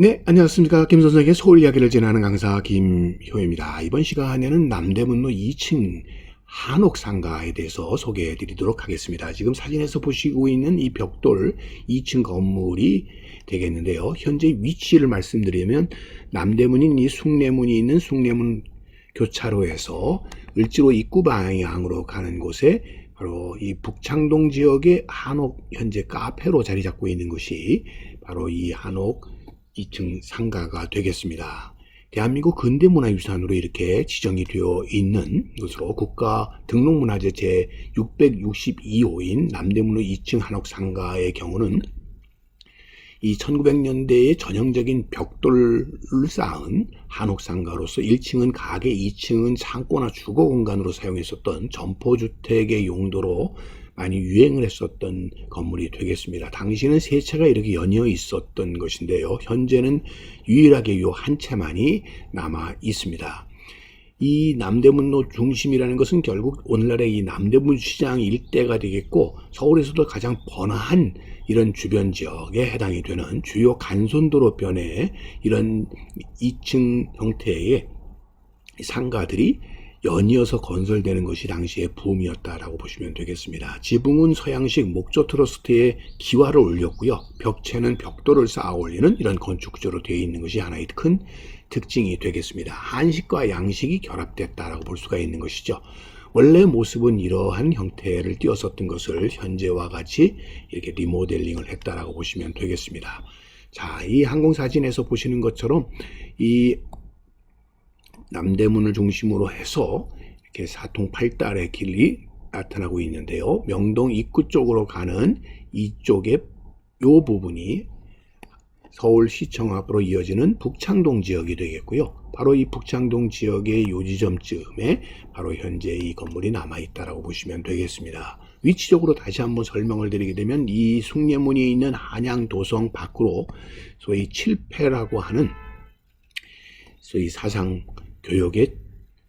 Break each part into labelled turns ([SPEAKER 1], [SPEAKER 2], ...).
[SPEAKER 1] 네, 안녕하십니까. 김 선생의 서울 이야기를 전하는 강사 김효입니다. 이번 시간에는 남대문로 2층 한옥상가에 대해서 소개해 드리도록 하겠습니다. 지금 사진에서 보시고 있는 이 벽돌 2층 건물이 되겠는데요. 현재 위치를 말씀드리면 남대문인 이 숭례문이 있는 숭례문 교차로에서 을지로 입구 방향으로 가는 곳에 바로 이 북창동 지역의 한옥 현재 카페로 자리 잡고 있는 곳이 바로 이 한옥 2층 상가가 되겠습니다. 대한민국 근대문화유산으로 이렇게 지정이 되어 있는 것으로 국가 등록문화재 제 662호인 남대문로 2층 한옥 상가의 경우는 이 1900년대의 전형적인 벽돌을 쌓은 한옥 상가로서 1층은 가게, 2층은 창고나 주거 공간으로 사용했었던 점포주택의 용도로 많이 유행을 했었던 건물이 되겠습니다. 당시는 세 채가 이렇게 연이어 있었던 것인데요. 현재는 유일하게 이한 채만이 남아 있습니다. 이 남대문로 중심이라는 것은 결국 오늘날의 이 남대문 시장 일대가 되겠고 서울에서도 가장 번화한 이런 주변 지역에 해당이 되는 주요 간선도로 변에 이런 2층 형태의 상가들이 연이어서 건설되는 것이 당시의 붐이었다라고 보시면 되겠습니다. 지붕은 서양식 목조 트러스트에 기와를 올렸고요. 벽체는 벽돌을 쌓아 올리는 이런 건축 구조로 되어 있는 것이 하나의 큰 특징이 되겠습니다. 한식과 양식이 결합됐다라고 볼 수가 있는 것이죠. 원래 모습은 이러한 형태를 띄었었던 것을 현재와 같이 이렇게 리모델링을 했다라고 보시면 되겠습니다. 자, 이 항공사진에서 보시는 것처럼 이 남대문을 중심으로 해서 이렇게 사통팔달의 길이 나타나고 있는데요. 명동 입구 쪽으로 가는 이쪽의 요 부분이 서울시청 앞으로 이어지는 북창동 지역이 되겠고요. 바로 이 북창동 지역의 요 지점쯤에 바로 현재 이 건물이 남아 있다라고 보시면 되겠습니다. 위치적으로 다시 한번 설명을 드리게 되면 이 숭례문이 있는 한양 도성 밖으로 소위 칠패라고 하는 소위 사상 교역의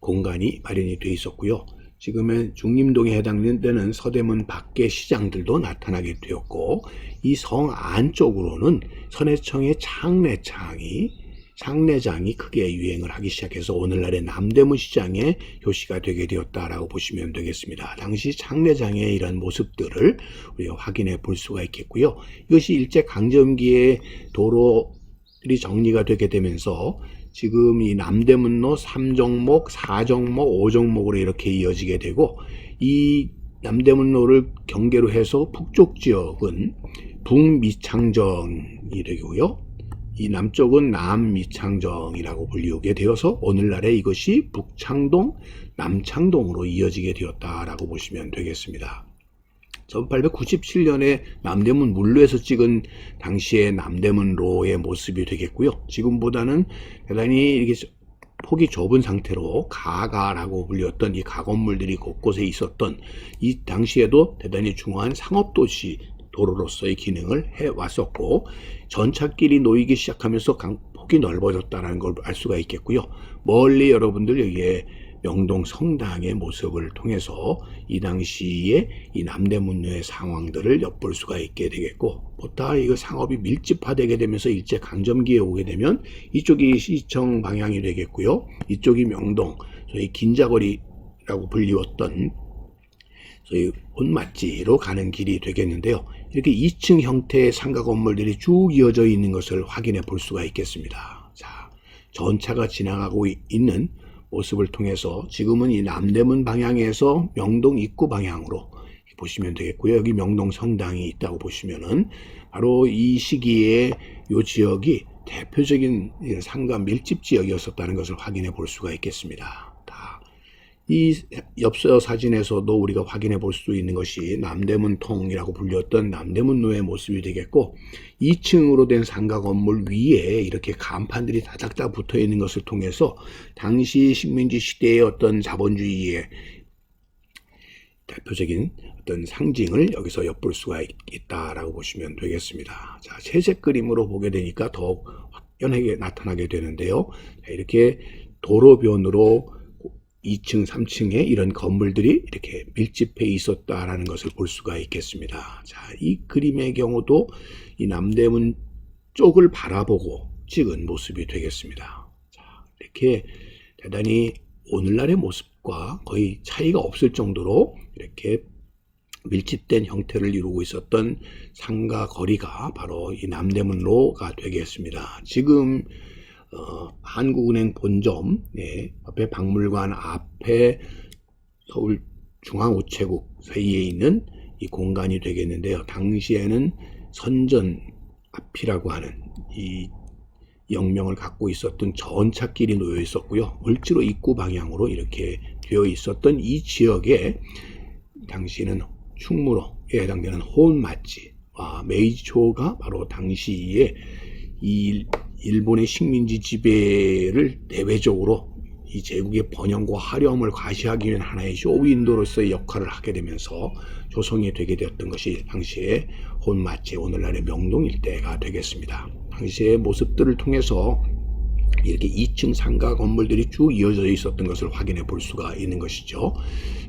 [SPEAKER 1] 공간이 마련이 되어 있었고요. 지금은 중림동에 해당되는 서대문 밖의 시장들도 나타나게 되었고 이 성 안쪽으로는 선해청의 창내창이 창내장이 크게 유행을 하기 시작해서 오늘날의 남대문 시장의 효시가 되게 되었다라고 보시면 되겠습니다. 당시 창내장의 이런 모습들을 우리가 확인해 볼 수가 있겠고요. 이것이 일제 강점기에 도로 들이 정리가 되게 되면서 지금 이 남대문로 3종목, 4종목, 5종목으로 이렇게 이어지게 되고 이 남대문로를 경계로 해서 북쪽 지역은 북미창정이 되고요. 이 남쪽은 남미창정이라고 불리우게 되어서 오늘날에 이것이 북창동, 남창동으로 이어지게 되었다라고 보시면 되겠습니다. 1897년에 남대문 물로에서 찍은 당시의 남대문로의 모습이 되겠고요. 지금보다는 대단히 이렇게 폭이 좁은 상태로 가가라고 불렸던 이 가건물들이 곳곳에 있었던 이 당시에도 대단히 중요한 상업도시 도로로서의 기능을 해왔었고 전차길이 놓이기 시작하면서 폭이 넓어졌다는 걸 알 수가 있겠고요. 멀리 여러분들 여기에 명동 성당의 모습을 통해서 이 당시에 이 남대문로의 상황들을 엿볼 수가 있게 되겠고 보다 이거 상업이 밀집화되게 되면서 일제 강점기에 오게 되면 이쪽이 시청 방향이 되겠고요. 이쪽이 명동 소위 긴자거리라고 불리웠던 소위 온맛지로 가는 길이 되겠는데요. 이렇게 2층 형태의 상가 건물들이 쭉 이어져 있는 것을 확인해 볼 수가 있겠습니다. 자, 전차가 지나가고 있는 모습을 통해서 지금은 이 남대문 방향에서 명동 입구 방향으로 보시면 되겠고요. 여기 명동 성당이 있다고 보시면은 바로 이 시기에 이 지역이 대표적인 상가 밀집 지역이었었다는 것을 확인해 볼 수가 있겠습니다. 이 엽서 사진에서도 우리가 확인해 볼 수 있는 것이 남대문통이라고 불렸던 남대문로의 모습이 되겠고 2층으로 된 상가 건물 위에 이렇게 간판들이 다닥다 붙어 있는 것을 통해서 당시 식민지 시대의 어떤 자본주의의 대표적인 어떤 상징을 여기서 엿볼 수가 있다라고 보시면 되겠습니다. 자, 채색 그림으로 보게 되니까 더욱 확연하게 나타나게 되는데요. 자, 이렇게 도로변으로 2층, 3층에 이런 건물들이 이렇게 밀집해 있었다라는 것을 볼 수가 있겠습니다. 자, 이 그림의 경우도 이 남대문 쪽을 바라보고 찍은 모습이 되겠습니다. 자, 이렇게 대단히 오늘날의 모습과 거의 차이가 없을 정도로 이렇게 밀집된 형태를 이루고 있었던 상가 거리가 바로 이 남대문로가 되겠습니다. 지금 어, 한국은행 본점 네, 앞에 박물관 앞에 서울 중앙우체국 사이에 있는 이 공간이 되겠는데요. 당시에는 선전 앞이라고 하는 이 영명을 갖고 있었던 전차길이 놓여 있었고요. 을지로 입구 방향으로 이렇게 되어 있었던 이 지역에 당시에는 충무로에 해당되는 혼맛지와 메이지초가 바로 당시에 이 일본의 식민지 지배를 대외적으로 이 제국의 번영과 화려함을 과시하기 위한 하나의 쇼윈도로서의 역할을 하게 되면서 조성이 되게 되었던 것이 당시의 혼맛지 오늘날의 명동 일대가 되겠습니다. 당시의 모습들을 통해서 이렇게 2층 상가 건물들이 쭉 이어져 있었던 것을 확인해 볼 수가 있는 것이죠.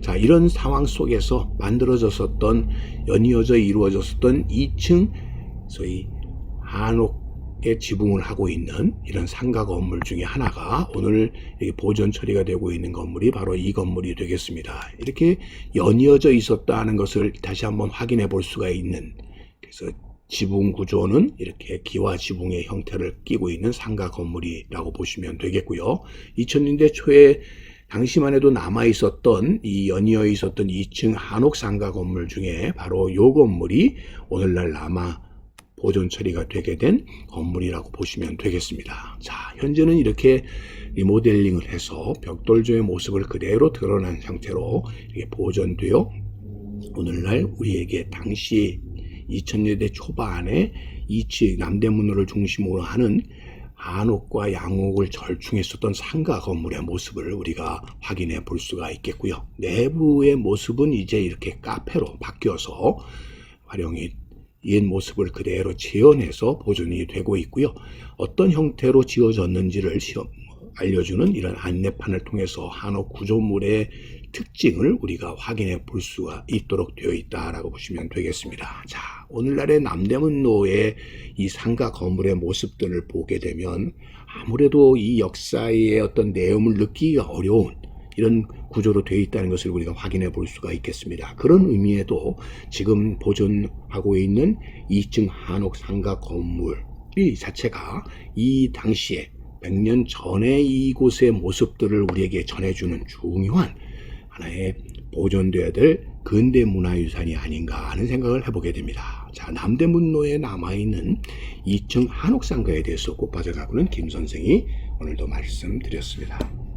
[SPEAKER 1] 자, 이런 상황 속에서 만들어졌었던 연이어져 이루어졌었던 2층 소위 한옥의 지붕을 하고 있는 이런 상가 건물 중에 하나가 오늘 보존 처리가 되고 있는 건물이 바로 이 건물이 되겠습니다. 이렇게 연이어져 있었다는 것을 다시 한번 확인해 볼 수가 있는 그래서 지붕 구조는 이렇게 기와 지붕의 형태를 띠고 있는 상가 건물이라고 보시면 되겠고요. 2000년대 초에 당시만 해도 남아 있었던 이 연이어 있었던 2층 한옥 상가 건물 중에 바로 이 건물이 오늘날 남아 보존 처리가 되게 된 건물이라고 보시면 되겠습니다. 자, 현재는 이렇게 리모델링을 해서 벽돌조의 모습을 그대로 드러난 형태로 이렇게 보존되어 오늘날 우리에게 당시 2000년대 초반에 이치 남대문호를 중심으로 하는 한옥과 양옥을 절충했었던 상가 건물의 모습을 우리가 확인해 볼 수가 있겠고요. 내부의 모습은 이제 이렇게 카페로 바뀌어서 활용이 옛 모습을 그대로 재현해서 보존이 되고 있고요. 어떤 형태로 지어졌는지를 시험 알려주는 이런 안내판을 통해서 한옥 구조물의 특징을 우리가 확인해 볼 수가 있도록 되어 있다라고 보시면 되겠습니다. 자, 오늘날의 남대문로의 이 상가 건물의 모습들을 보게 되면 아무래도 이 역사의 어떤 내용을 느끼기가 어려운 이런 구조로 되어 있다는 것을 우리가 확인해 볼 수가 있겠습니다. 그런 의미에도 지금 보존하고 있는 2층 한옥 상가 건물 이 자체가 이 당시에 100년 전에 이곳의 모습들을 우리에게 전해주는 중요한 하나의 보존돼야 될 근대 문화유산이 아닌가 하는 생각을 해보게 됩니다. 자, 남대문로에 남아있는 2층 한옥상가에 대해서 꼭 빠져가고는 김 선생이 오늘도 말씀드렸습니다.